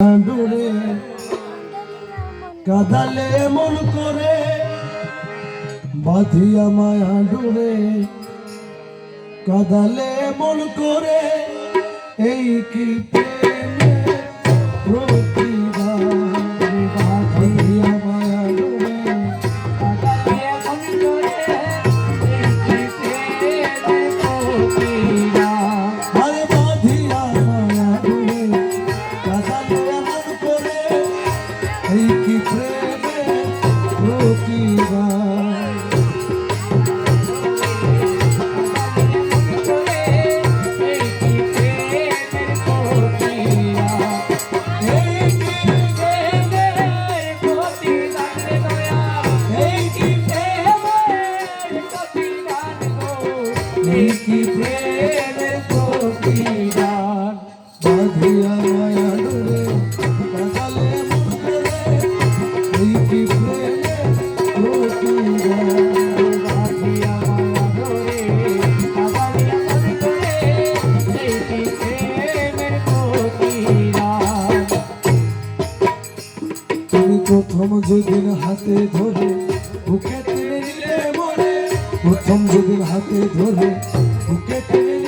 ডুরে কাঁদালে মন করে বাঁধিয়া মায়া ডুরে কাঁদালে মন করে এই কি প্রেমের বাঁধিয়া মায়া কাদালে মন করে এই কি প্রথম যেদিন হাতে ধরে প্রথম যেদিন হাতে ধরে, বুকে টেনে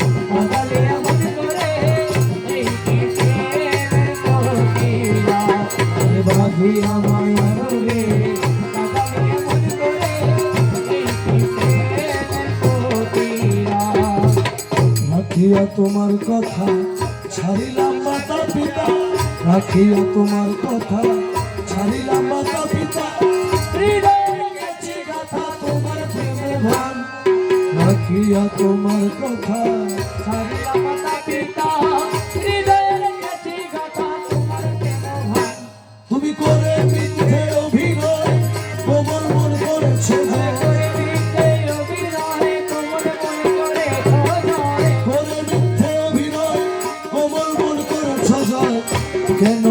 রাখিয়া তোমার কথা ছাড়িলাম মাতা পিতা, রাখিয়া তোমার কথা ছাড়িলাম মাতা পিতা। গাথা তোমার প্রেমে ভান, রাখিয়া তোমার কেন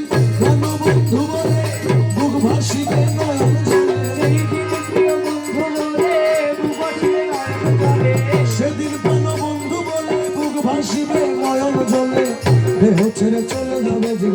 দেহ ছেড়ে চলে যাবে যে